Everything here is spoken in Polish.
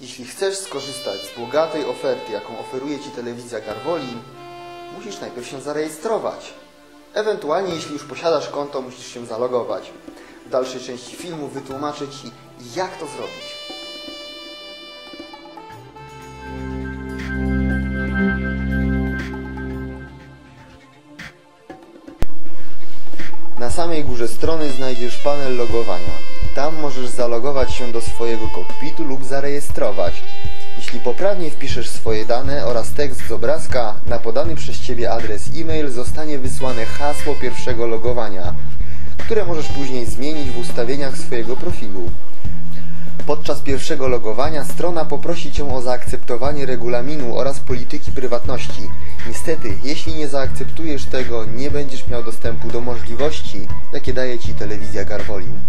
Jeśli chcesz skorzystać z bogatej oferty, jaką oferuje Ci telewizja Garwolin, musisz najpierw się zarejestrować. Ewentualnie, jeśli już posiadasz konto, musisz się zalogować. W dalszej części filmu wytłumaczę Ci, jak to zrobić. Na samej górze strony znajdziesz panel logowania. Tam możesz zalogować się do swojego kokpitu lub zarejestrować. Jeśli poprawnie wpiszesz swoje dane oraz tekst z obrazka, na podany przez Ciebie adres e-mail zostanie wysłane hasło pierwszego logowania, które możesz później zmienić w ustawieniach swojego profilu. Podczas pierwszego logowania strona poprosi Cię o zaakceptowanie regulaminu oraz polityki prywatności. Niestety, jeśli nie zaakceptujesz tego, nie będziesz miał dostępu do możliwości, jakie daje Ci telewizja Garwolin.